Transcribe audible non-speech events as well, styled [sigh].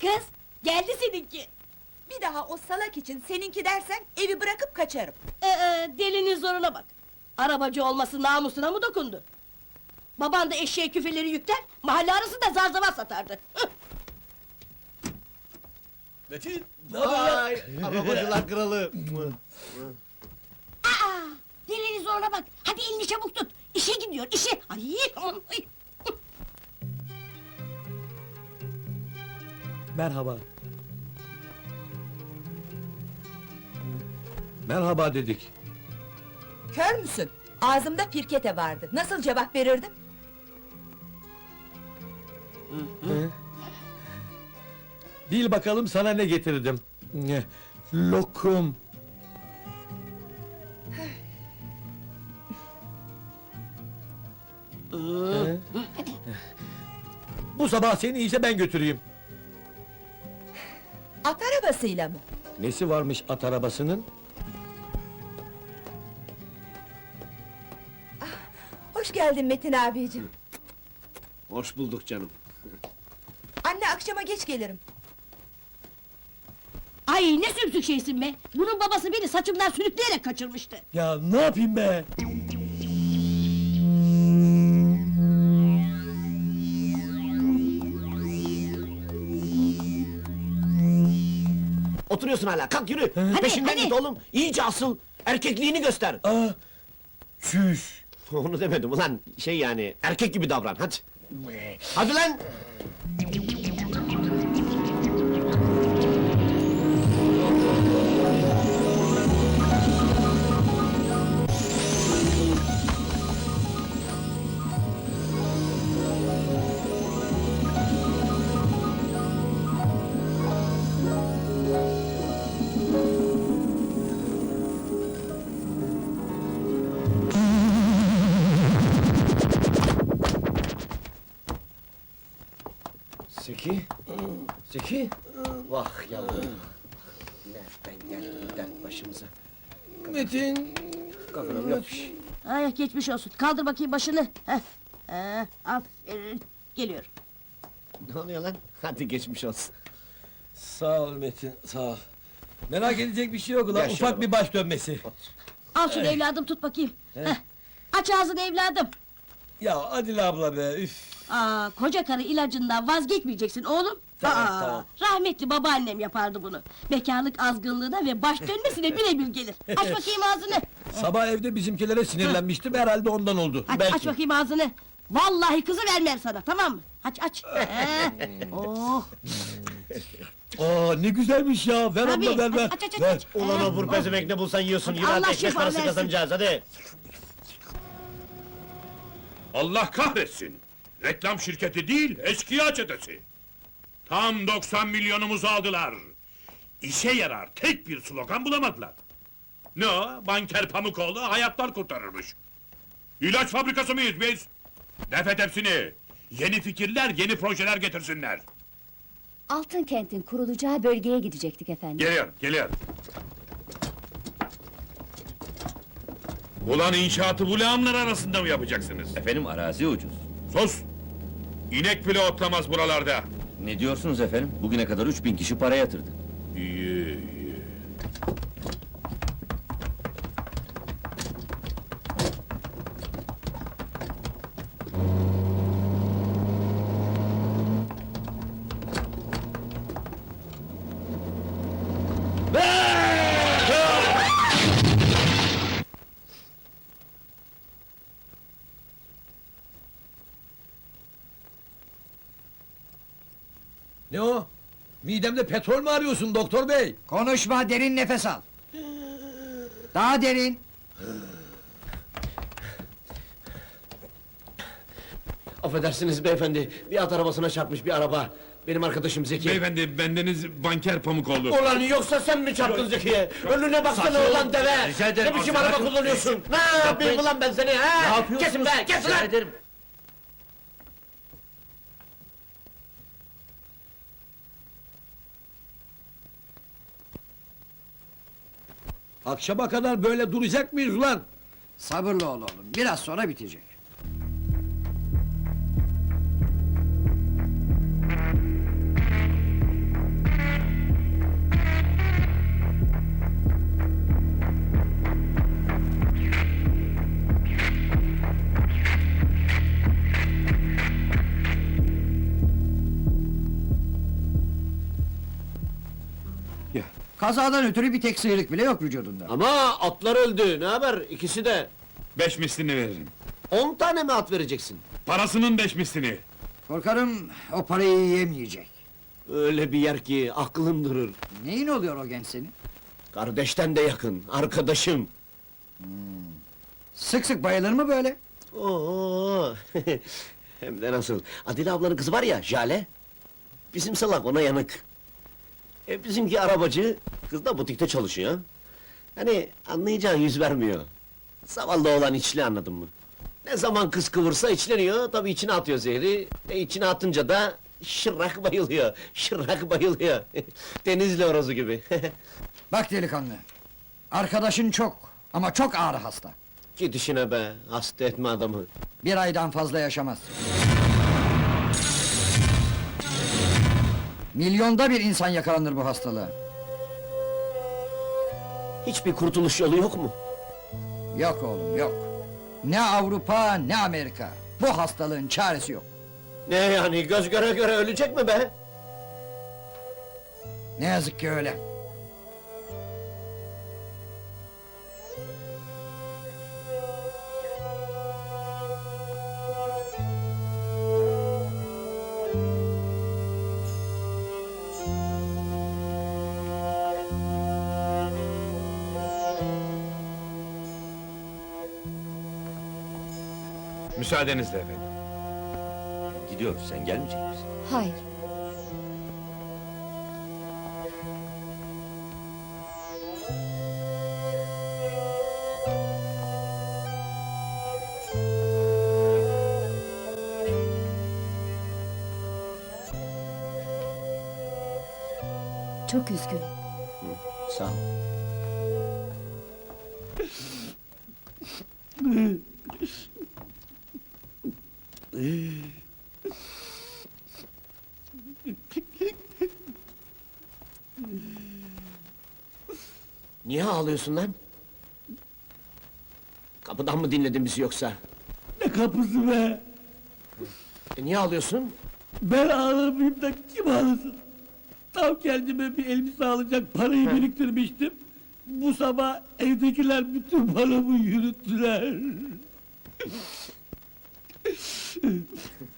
Kız geldi seninki. Bir daha o salak için seninki dersen evi bırakıp kaçarım. Ee, delinin zoruna bak. Arabacı olması namusuna mı dokundu? Baban da eşeğe küfeleri yükler, mahalle arası da zarzava satardı. Metin! Vay! Arabacılar kralı! [laughs] Zoruna bak. Hadi elini çabuk tut. İşe gidiyor, işe. Ay, ay. Merhaba. Merhaba dedik. Kör müsün? Ağzımda pirkete vardı. Nasıl cevap verirdim? Bil bakalım sana ne getirdim. Lokum. Bu sabah seni ise ben götüreyim. At arabasıyla mı? Nesi varmış at arabasının? Hoş geldin Metin abicim. Hoş bulduk canım. Anne akşama geç gelirim. Ay ne sümsük şeysin be. Bunun babası beni saçımdan sürükleyerek kaçırmıştı. Ya ne yapayım be? Oturuyorsun hala, kalk yürü! Hadi, Peşinden hadi. git oğlum! İyice asıl! Erkekliğini göster! Aa, çüş. [laughs] Onu demedim ulan, şey yani, erkek gibi davran, hadi! Hadi lan! Zeki? Zeki? Vah yavrum! Nereden geldi bu dert başımıza? Metin. Kafam yapmış. Ay geçmiş olsun. Kaldır bakayım başını. Heh. Heh, aferin. Geliyor. Ne oluyor lan? Hadi geçmiş olsun. Sağ ol Metin, sağ ol. Merak edecek bir şey yok ulan, şöyle ufak bir baş dönmesi. Al şunu evladım tut bakayım. Heh. Aç ağzını evladım. Ya Adile abla be, üf. Aa, koca karı ilacından vazgeçmeyeceksin oğlum. Tamam, Aa, tamam. Rahmetli babaannem yapardı bunu. Bekarlık azgınlığına ve baş dönmesine birebir gelir. [laughs] Aç bakayım ağzını. Sabah evde bizimkilere sinirlenmiştim, herhalde ondan oldu. Aç, aç bakayım ağzını. Vallahi kızı vermem sana tamam mı? Aç aç. He. [laughs] oh. Aa ne güzelmiş ya, ver Tabii, abla ver ver. aç, aç, aç, ver. aç. Ulan o vur pezevenk ne bulsan yiyorsun, yürü Allah hadi ekmek şifa parası versin. kazanacağız, hadi! Allah kahretsin! Reklam şirketi değil, eşkıya çetesi! Tam 90 milyonumuzu aldılar! İşe yarar tek bir slogan bulamadılar. Ne o? Banker Pamukoğlu hayatlar kurtarırmış. İlaç fabrikası mıyız biz? Defet hepsini! Yeni fikirler, yeni projeler getirsinler. Altın kentin kurulacağı bölgeye gidecektik efendim. Geliyor, geliyor. Ulan inşaatı bu lağımlar arasında mı yapacaksınız? Efendim arazi ucuz. Sus! İnek bile otlamaz buralarda. Ne diyorsunuz efendim? Bugüne kadar 3000 kişi para yatırdı. İyi, iyi. Ne o? Midemde petrol mü arıyorsun doktor bey? Konuşma, derin nefes al. Daha derin. Affedersiniz beyefendi, bir at arabasına çarpmış bir araba. Benim arkadaşım Zeki. Beyefendi bendeniz banker Pamukoğlu. Ulan yoksa sen mi çarptın Zeki'ye? Önüne baksana ulan deve! Rica ederim, Ne biçim araba kullanıyorsun? Ne yapayım ulan ben seni ha? yapıyorsunuz? Kesin be, kesin lan! Akşama kadar böyle duracak mıyız ulan? Sabırlı ol oğlum. Biraz sonra bitecek. Kazadan ötürü bir tek sıyrık bile yok vücudunda. Ama atlar öldü. Ne haber? İkisi de. Beş mislini veririm. On tane mi at vereceksin? Parasının beş mislini. Korkarım o parayı yiyemeyecek. Öyle bir yer ki aklın durur. Neyin oluyor o genç senin? Kardeşten de yakın, arkadaşım. Sık sık bayılır mı böyle? Oo. [laughs] Hem de nasıl? Adile ablanın kızı var ya, Jale. Bizim salak ona yanık. E bizimki arabacı, kız da butikte çalışıyor. Hani anlayacağın yüz vermiyor. Zavallı olan içli anladın mı? Ne zaman kız kıvırsa içleniyor, tabii içine atıyor zehri. E içine atınca da şırrak bayılıyor, şırrak bayılıyor. [laughs] Denizli horozu gibi. [laughs] Bak delikanlı. Arkadaşın çok ama çok ağır hasta. Git işine be, hasta etme adamı. Bir aydan fazla yaşamaz. Milyonda bir insan yakalanır bu hastalığa. Hiçbir kurtuluş yolu yok mu? Yok oğlum yok. Ne Avrupa ne Amerika. Bu hastalığın çaresi yok. Ne yani, göz göre göre ölecek mi be? Ne yazık ki öyle. Müsaadenizle efendim. Gidiyoruz, sen gelmeyecek misin? Hayır. Çok üzgünüm. Sağ ol. [laughs] Niye ağlıyorsun lan? Kapıdan mı dinledin bizi yoksa? Ne kapısı be? E niye ağlıyorsun? Ben ağlamayayım da kim ağlasın? Tam kendime bir elbise alacak parayı biriktirmiştim. Bu sabah evdekiler bütün paramı yürüttüler. [laughs]